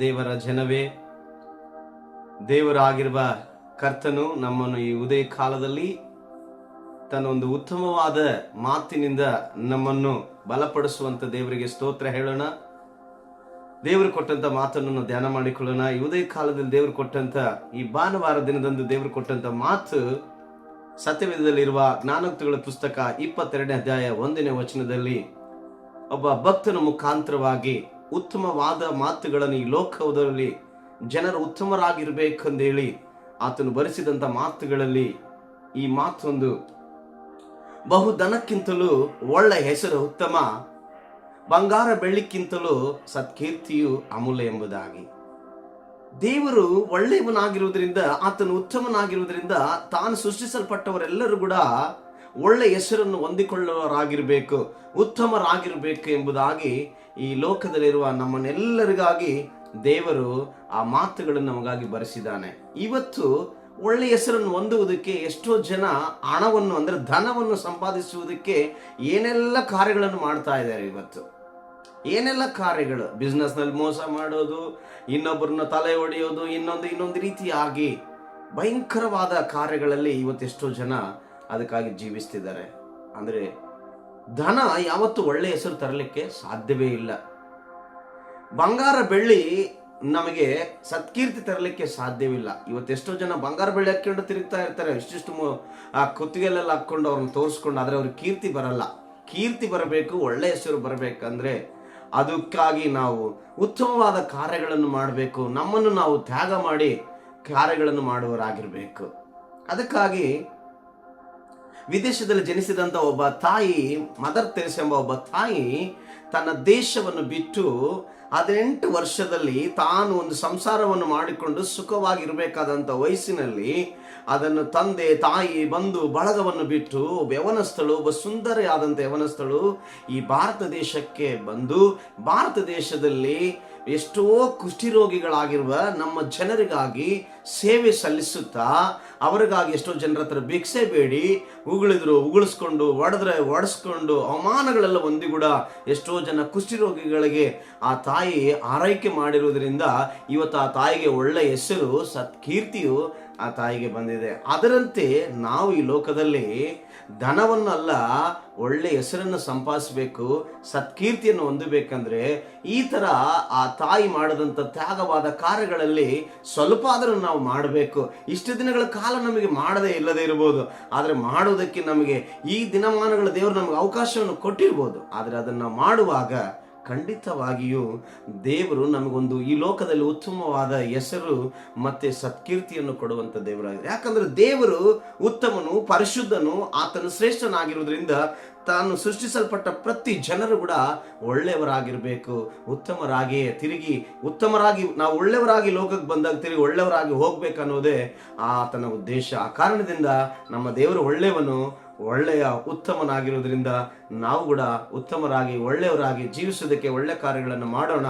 ದೇವರ ಜನವೇ, ದೇವರಾಗಿರುವ ಕರ್ತನು ನಮ್ಮನ್ನು ಈ ಉದಯ ಕಾಲದಲ್ಲಿ ತನ್ನ ಒಂದು ಉತ್ತಮವಾದ ಮಾತಿನಿಂದ ನಮ್ಮನ್ನು ಬಲಪಡಿಸುವಂತ ದೇವರಿಗೆ ಸ್ತೋತ್ರ ಹೇಳೋಣ. ದೇವರು ಕೊಟ್ಟಂತ ಮಾತನ್ನು ಧ್ಯಾನ ಮಾಡಿಕೊಳ್ಳೋಣ. ಈ ಉದಯ ಕಾಲದಲ್ಲಿ ದೇವರು ಕೊಟ್ಟಂತ, ಈ ಭಾನುವಾರ ದಿನದಂದು ದೇವರು ಕೊಟ್ಟಂತ ಮಾತು ಸತ್ಯವೇದದಲ್ಲಿರುವ ಜ್ಞಾನೋಕ್ತಿಗಳ ಪುಸ್ತಕ ಇಪ್ಪತ್ತೆರಡನೇ ಅಧ್ಯಾಯ ಒಂದನೇ ವಚನದಲ್ಲಿ ಒಬ್ಬ ಭಕ್ತನ ಮುಖಾಂತರವಾಗಿ ಉತ್ತಮವಾದ ಮಾತುಗಳನ್ನು ಈ ಲೋಕದಲ್ಲಿ ಜನರು ಉತ್ತಮರಾಗಿರ್ಬೇಕಂದೇಳಿ ಆತನು ಬರೆಸಿದಂತ ಮಾತುಗಳಲ್ಲಿ ಈ ಮಾತೊಂದು ಬಹುಧನಕ್ಕಿಂತಲೂ ಒಳ್ಳೆ ಹೆಸರು ಉತ್ತಮ, ಬಂಗಾರ ಬೆಳ್ಳಿಕ್ಕಿಂತಲೂ ಸತ್ಕೀರ್ತಿಯು ಅಮೂಲ್ಯ ಎಂಬುದಾಗಿ. ದೇವರು ಒಳ್ಳೆಯವನಾಗಿರುವುದರಿಂದ, ಆತನು ಉತ್ತಮನಾಗಿರುವುದರಿಂದ ತಾನು ಸೃಷ್ಟಿಸಲ್ಪಟ್ಟವರೆಲ್ಲರೂ ಕೂಡ ಒಳ್ಳೆ ಹೆಸರನ್ನು ಹೊಂದಿಕೊಳ್ಳುವರಾಗಿರಬೇಕು ಉತ್ತಮರಾಗಿರಬೇಕು ಎಂಬುದಾಗಿ ಈ ಲೋಕದಲ್ಲಿರುವ ನಮ್ಮನ್ನೆಲ್ಲರಿಗಾಗಿ ದೇವರು ಆ ಮಾತುಗಳನ್ನು ನಮಗಾಗಿ ಬರೆಸಿದ್ದಾನೆ. ಇವತ್ತು ಒಳ್ಳೆಯ ಹೆಸರನ್ನು ಹೊಂದುವುದಕ್ಕೆ ಎಷ್ಟೋ ಜನ ಹಣವನ್ನು ಅಂದರೆ ಧನವನ್ನು ಸಂಪಾದಿಸುವುದಕ್ಕೆ ಏನೆಲ್ಲ ಕಾರ್ಯಗಳನ್ನು ಮಾಡ್ತಾ ಇದ್ದಾರೆ ಇವತ್ತು. ಏನೆಲ್ಲ ಕಾರ್ಯಗಳು? ಬಿಸ್ನೆಸ್ನಲ್ಲಿ ಮೋಸ ಮಾಡೋದು, ಇನ್ನೊಬ್ಬರನ್ನ ತಲೆ ಒಡೆಯೋದು, ಇನ್ನೊಂದು ಇನ್ನೊಂದು ರೀತಿಯಾಗಿ ಭಯಂಕರವಾದ ಕಾರ್ಯಗಳಲ್ಲಿ ಇವತ್ತೆಷ್ಟೋ ಜನ ಅದಕ್ಕಾಗಿ ಜೀವಿಸ್ತಿದ್ದಾರೆ. ಅಂದರೆ ಧನ ಯಾವತ್ತೂ ಒಳ್ಳೆಯ ಹೆಸರು ತರಲಿಕ್ಕೆ ಸಾಧ್ಯವೇ ಇಲ್ಲ. ಬಂಗಾರ ಬೆಳ್ಳಿ ನಮಗೆ ಸತ್ಕೀರ್ತಿ ತರಲಿಕ್ಕೆ ಸಾಧ್ಯವಿಲ್ಲ. ಇವತ್ತೆಷ್ಟೋ ಜನ ಬಂಗಾರ ಬೆಳ್ಳಿ ಹಾಕ್ಕೊಂಡು ತಿರುಗ್ತಾ ಇರ್ತಾರೆ. ಇಷ್ಟಿಷ್ಟು ಆ ಕುತ್ತಿಗೆಲೆಲ್ಲ ಹಾಕೊಂಡು ಅವ್ರನ್ನ ತೋರಿಸ್ಕೊಂಡು ಆದರೆ ಅವ್ರಿಗೆ ಕೀರ್ತಿ ಬರಲ್ಲ. ಕೀರ್ತಿ ಬರಬೇಕು ಒಳ್ಳೆಯ ಹೆಸರು ಬರಬೇಕಂದ್ರೆ ಅದಕ್ಕಾಗಿ ನಾವು ಉತ್ತಮವಾದ ಕಾರ್ಯಗಳನ್ನು ಮಾಡಬೇಕು. ನಮ್ಮನ್ನು ನಾವು ತ್ಯಾಗ ಮಾಡಿ ಕಾರ್ಯಗಳನ್ನು ಮಾಡುವರಾಗಿರಬೇಕು ಅದಕ್ಕಾಗಿ ವಿದೇಶದಲ್ಲಿ ಜನಿಸಿದಂತ ಒಬ್ಬ ತಾಯಿ ಮದರ್ ತೆರೆಸ್ ಎಂಬ ಒಬ್ಬ ತಾಯಿ ತನ್ನ ದೇಶವನ್ನು ಬಿಟ್ಟು ಹದಿನೆಂಟು ವರ್ಷದಲ್ಲಿ ತಾನು ಒಂದು ಸಂಸಾರವನ್ನು ಮಾಡಿಕೊಂಡು ಸುಖವಾಗಿರಬೇಕಾದಂಥ ವಯಸ್ಸಿನಲ್ಲಿ ಅದನ್ನು ತಂದೆ, ತಾಯಿ ಬಂದು ಬಳಗವನ್ನು ಬಿಟ್ಟು ಒಬ್ಬ ಯವನಸ್ಥಳು, ಒಬ್ಬ ಸುಂದರಿಯಾದಂಥ ಯವನಸ್ಥಳು ಈ ಭಾರತ ದೇಶಕ್ಕೆ ಬಂದು ಭಾರತ ದೇಶದಲ್ಲಿ ಎಷ್ಟೋ ಕುಷ್ಠಿರೋಗಿಗಳಾಗಿರುವ ನಮ್ಮ ಜನರಿಗಾಗಿ ಸೇವೆ ಸಲ್ಲಿಸುತ್ತಾ ಅವರಿಗಾಗಿ ಎಷ್ಟೋ ಜನರ ಹತ್ರ ಭಿಕ್ಷೆ ಬೇಡಿ, ಉಗುಳಿದ್ರು ಉಗುಳಿಸ್ಕೊಂಡು, ಒಡೆದ್ರೆ ಒಡಿಸ್ಕೊಂಡು, ಅವಮಾನಗಳೆಲ್ಲ ಹೊಂದಿ ಕೂಡ ಎಷ್ಟೋ ಜನ ಕುಷ್ಠಿರೋಗಿಗಳಿಗೆ ಆ ತಾಯಿ ಆರೈಕೆ ಮಾಡಿರುವುದರಿಂದ ಇವತ್ತು ಆ ತಾಯಿಗೆ ಒಳ್ಳೆಯ ಹೆಸರು, ಸತ್ಕೀರ್ತಿಯು ಆ ತಾಯಿಗೆ ಬಂದಿದೆ. ಅದರಂತೆ ನಾವು ಈ ಲೋಕದಲ್ಲಿ ಧನವನ್ನಲ್ಲ, ಒಳ್ಳೆ ಹೆಸರನ್ನು ಸಂಪಾದಿಸಬೇಕು, ಸತ್ಕೀರ್ತಿಯನ್ನು ಹೊಂದಬೇಕಂದ್ರೆ ಈ ಥರ ಆ ತಾಯಿ ಮಾಡಿದಂಥ ತ್ಯಾಗವಾದ ಕಾರ್ಯಗಳಲ್ಲಿ ಸ್ವಲ್ಪ ಆದರೂ ನಾವು ಮಾಡಬೇಕು. ಇಷ್ಟು ದಿನಗಳ ಕಾಲ ನಮಗೆ ಮಾಡದೇ ಇಲ್ಲದೆ ಇರ್ಬೋದು. ಆದರೆ ಮಾಡುವುದಕ್ಕೆ ನಮಗೆ ಈ ದಿನಮಾನಗಳ ದೇವರು ನಮಗೆ ಅವಕಾಶವನ್ನು ಕೊಟ್ಟಿರ್ಬೋದು. ಆದರೆ ಅದನ್ನು ಮಾಡುವಾಗ ಖಂಡಿತವಾಗಿಯೂ ದೇವರು ನಮಗೊಂದು ಈ ಲೋಕದಲ್ಲಿ ಉತ್ತಮವಾದ ಹೆಸರು ಮತ್ತೆ ಸತ್ಕೀರ್ತಿಯನ್ನು ಕೊಡುವಂತ ದೇವರಾಗಿದೆ. ಯಾಕಂದ್ರೆ ದೇವರು ಉತ್ತಮನು, ಪರಿಶುದ್ಧನು, ಆತನು ಶ್ರೇಷ್ಠನಾಗಿರುವುದರಿಂದ ತಾನು ಸೃಷ್ಟಿಸಲ್ಪಟ್ಟ ಪ್ರತಿ ಜನರು ಕೂಡ ಒಳ್ಳೆಯವರಾಗಿರಬೇಕು. ಉತ್ತಮರಾಗಿ ತಿರುಗಿ, ಉತ್ತಮರಾಗಿ ನಾವು ಒಳ್ಳೆಯವರಾಗಿ ಲೋಕಕ್ಕೆ ಬಂದಾಗ ತಿರುಗಿ ಒಳ್ಳೆಯವರಾಗಿ ಹೋಗ್ಬೇಕನ್ನೋದೇ ಆತನ ಉದ್ದೇಶ. ಆ ಕಾರಣದಿಂದ ನಮ್ಮ ದೇವರು ಒಳ್ಳೆಯವನು ಒಳ್ಳೆಯ ಉತ್ತಮನಾಗಿರುವುದರಿಂದ ನಾವು ಕೂಡ ಉತ್ತಮರಾಗಿ, ಒಳ್ಳೆಯವರಾಗಿ ಜೀವಿಸುವುದಕ್ಕೆ ಒಳ್ಳೆ ಕಾರ್ಯಗಳನ್ನು ಮಾಡೋಣ.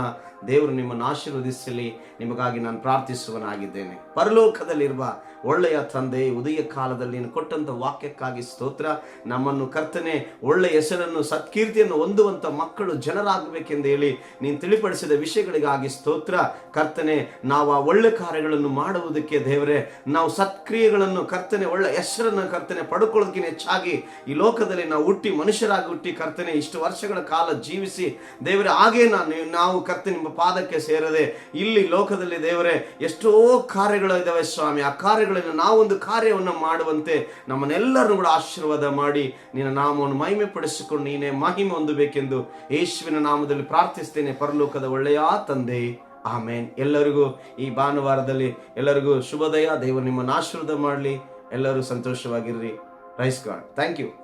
ದೇವರು ನಿಮ್ಮನ್ನು ಆಶೀರ್ವದಿಸಲಿ. ನಿಮಗಾಗಿ ನಾನು ಪ್ರಾರ್ಥಿಸುವನಾಗಿದ್ದೇನೆ ಪರಲೋಕದಲ್ಲಿರುವ ಒಳ್ಳೆಯ ತಂದೆ ಉದಯ ಕಾಲದಲ್ಲಿ ಕೊಟ್ಟಂತ ವಾಕ್ಯಕ್ಕಾಗಿ ಸ್ತೋತ್ರ. ನಮ್ಮನ್ನು ಕರ್ತನೆ, ಒಳ್ಳೆಯ ಹೆಸರನ್ನು, ಸತ್ಕೀರ್ತಿಯನ್ನು ಹೊಂದುವಂತ ಮಕ್ಕಳು ಜನರಾಗಬೇಕೆಂದು ಹೇಳಿ ನೀನು ತಿಳಿಪಡಿಸಿದ ವಿಷಯಗಳಿಗಾಗಿ ಸ್ತೋತ್ರ. ಕರ್ತನೆ, ನಾವು ಆ ಒಳ್ಳೆ ಕಾರ್ಯಗಳನ್ನು ಮಾಡುವುದಕ್ಕೆ ದೇವರೇ, ನಾವು ಸತ್ಕ್ರಿಯೆಗಳನ್ನು ಕರ್ತನೆ ಒಳ್ಳೆ ಹೆಸರನ್ನು ಕರ್ತನೆ ಪಡ್ಕೊಳ್ಳೋದಕ್ಕಿಂತ ಈ ಲೋಕದಲ್ಲಿ ನಾವು ಹುಟ್ಟಿ ಮನುಷ್ಯರಾಗಿ ಹುಟ್ಟಿ ಕರ್ತನೆ, ಇಷ್ಟು ವರ್ಷಗಳ ಕಾಲ ಜೀವಿಸಿ ದೇವರೇ, ಹಾಗೆ ನಾನು ನಾವು ಕರ್ತ ನಿಮ್ಮ ಪಾದಕ್ಕೆ ಸೇರದೆ, ಇಲ್ಲಿ ಲೋಕದಲ್ಲಿ ದೇವರೇ, ಎಷ್ಟೋ ಕಾರ್ಯಗಳು ಇದಾವೆ ಸ್ವಾಮಿ. ಆ ಕಾರ್ಯಗಳನ್ನು ನಾವೊಂದು ಕಾರ್ಯವನ್ನು ಮಾಡುವಂತೆ ನಮ್ಮನ್ನೆಲ್ಲರನ್ನು ಕೂಡ ಆಶೀರ್ವಾದ ಮಾಡಿ, ನಿನ್ನ ನಾಮವನ್ನು ಮಹಿಮೆ ಪಡಿಸಿಕೊಂಡು ನೀನೇ ಮಹಿಮೆ ಹೊಂದಬೇಕೆಂದು ಯೇಸುವಿನ ನಾಮದಲ್ಲಿ ಪ್ರಾರ್ಥಿಸ್ತೇನೆ, ಪರಲೋಕದ ಒಳ್ಳೆಯ ತಂದೆ. ಆಮೇನ್. ಎಲ್ಲರಿಗೂ ಈ ಭಾನುವಾರದಲ್ಲಿ ಎಲ್ಲರಿಗೂ ಶುಭೋದಯ. ದೇವರು ನಿಮ್ಮನ್ನು ಆಶೀರ್ವಾದ ಮಾಡಲಿ. ಎಲ್ಲರೂ ಸಂತೋಷವಾಗಿರ್ರಿ. Nice God. Thank you.